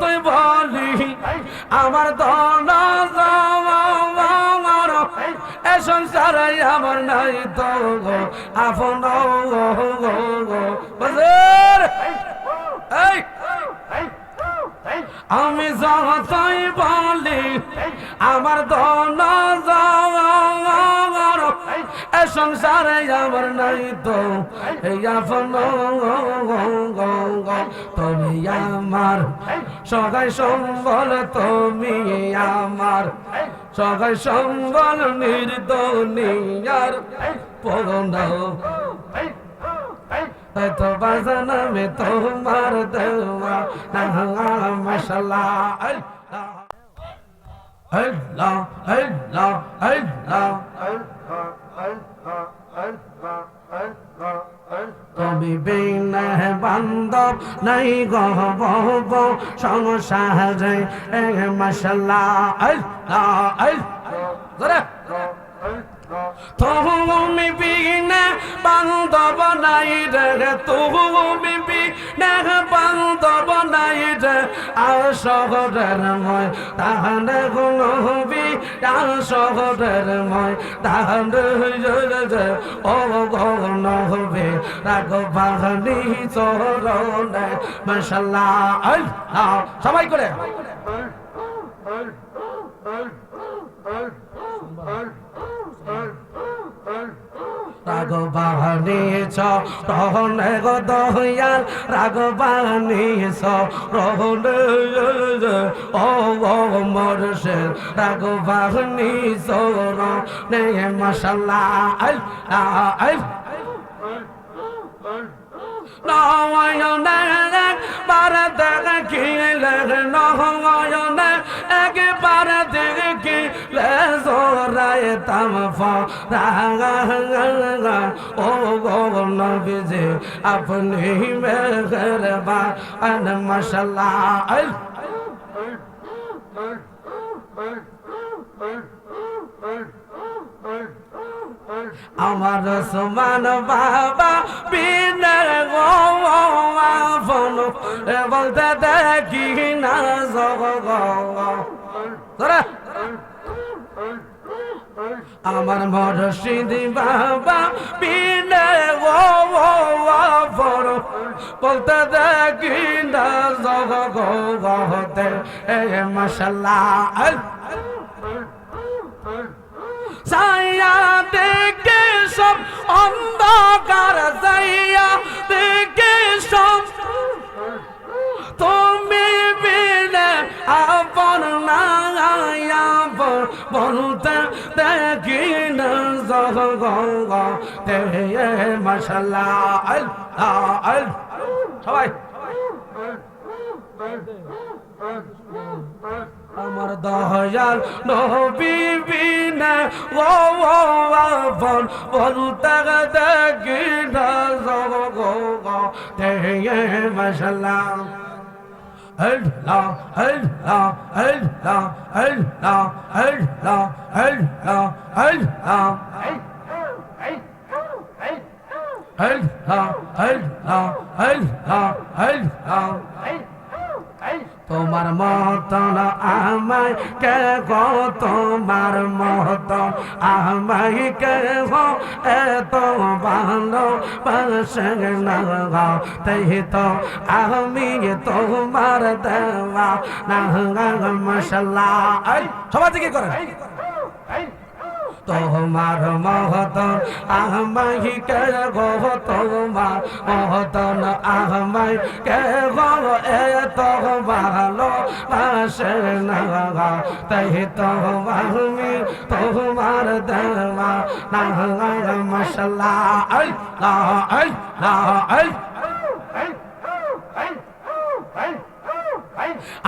যতই বলি, আমার দনা যাওয়ার এ সংসারে আমার নাই তো আপন আমি যতই বলি, আমার দন যাওয়ার এ সংসারে আমার নাই তো তুমি আমার সগাই সম্বল তুমি আমার সগাই সম্বল নির্দনিয়ার পগন্দ তো বাজানা মে তোমার দেওয়া মশলা আল্লাহ আল্লাহ আল্লাহ তুমি বিনে বান্ধব নাই গহব সংসারে এ মশলা তুমি বিনে বান্ধব নাই রে তুমি বিনে আর শহরের ময় তাহলে গুণবি আর শহরের ময় তাহলে ও গণ হবে রাগ বাহানি চরণে মশাল্লা সবাই করে রাগবাণী রহনে গো দয়াল রাগবাণী রহনে ও ও মরসে রাগবাণী সর নে মশাল্লা আল আল নয়নে একবার দেখিলে নয়নে জোরায় তাম ফরা ও গো নবীজি আপনি মেহরবান মশলা আমার সমান বাবা বিনে গন বলতে দেখি না জগ আমার মরশিদি বাবা, পিনে ও বড়। বলতে দেখি না জগ এ মশলা সায়া দেখে সব অন্ধকার না জগ তে মশলা আল আল সবাই। আমার দয়াল নবী বিনা ও ও আপন বলতে দেখি না জগ গো তে মশলা Allah, Allah, Allah, Allah. Allah, Allah, Allah, Allah. তোমার মতন আমায় কে গো তোমার মতন আমায় কে গো এত ভালো পাশে না তাই তো আমি তোমার দেওয়া না মশলা সবাই থেকে করেন। তোমার মহতন আহমাই কে গো তোমার মহতন আহমাই কে গো এত ভালো পাশে না তাই তো আমি তোমার দেওয়া না মশলা আল্লাহ আল্লাহ আল্লাহ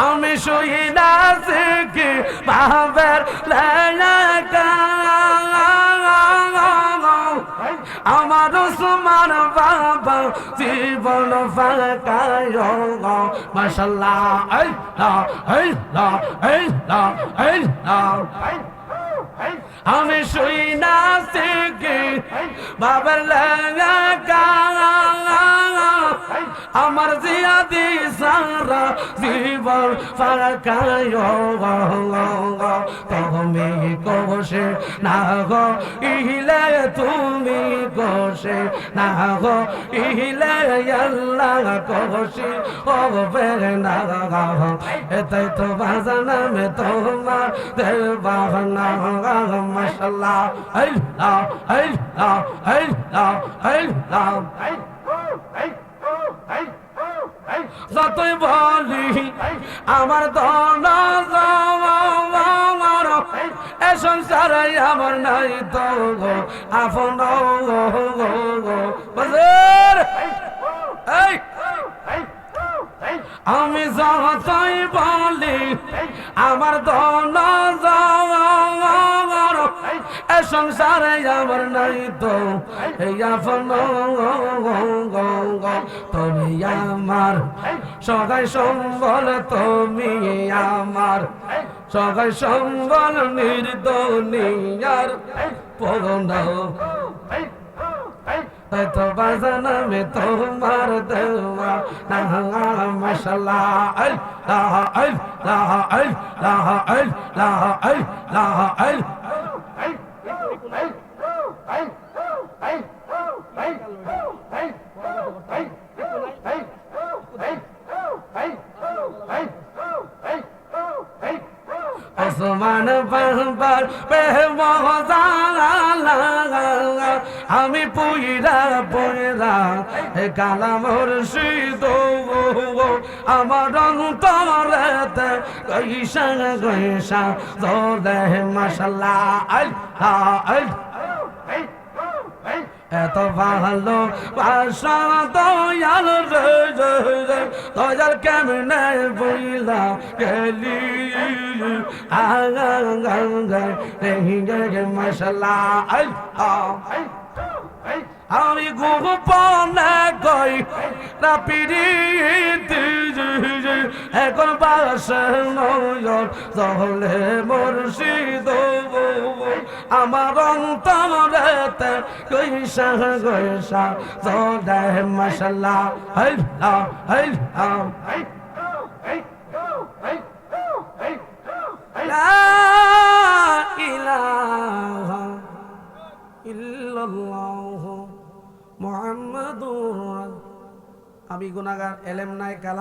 আমি শুইনা শিখি বাবের লেখা আমার সুমান বাবা জীবন ফাঁকায় না এই না এই না আমি শুই না, শিখি। বাবার লাগা আমার জিয়াদি সারা জীবন ফাঁকায় তুমি কোষে না গো, ইলে তুমি কোষে না গো, ইলে আল্লাহ কোষে বেরে না এটাই তো বাজানা মে তোমার দেবানা মশলা আল্লাহ আল্লাহ আল্লাহ আল্লাহ যতই বলি, আমার আমার এ সংসারে আমার নাই তো আপন আমি যতই বলি, আমার দল আমার এ সংসারে আমার নাই তো এই আপন তুমি আমার সগাই সম্বল তুমি আমার সগাই সম্বল নির্দনিয়ার পগন্ড তো বাজানা মে তোমার দেওয়া মশলা লাহ আল লাহ আল লাহ আল লাহ আল লাহ আল ওসমান বাবার বেহমজা আমি পুইরা পুইরা, হে কালা মুর্শিদ আমার অন্তরেতে গৈসা গৈসা দোলে মশলা আল আল এত ভালো বাসা দয়াল দয়াল কেমনে বইলা গেলি? মশলা আমি গোপনে কই না পিড়িতে, এখন বাসে নয়ন জহলে মুর্শিদ আমার অন্তরেতে গৈসা গৈসা, জলে মশলা হইলা হইলা এলেম নাই কালাম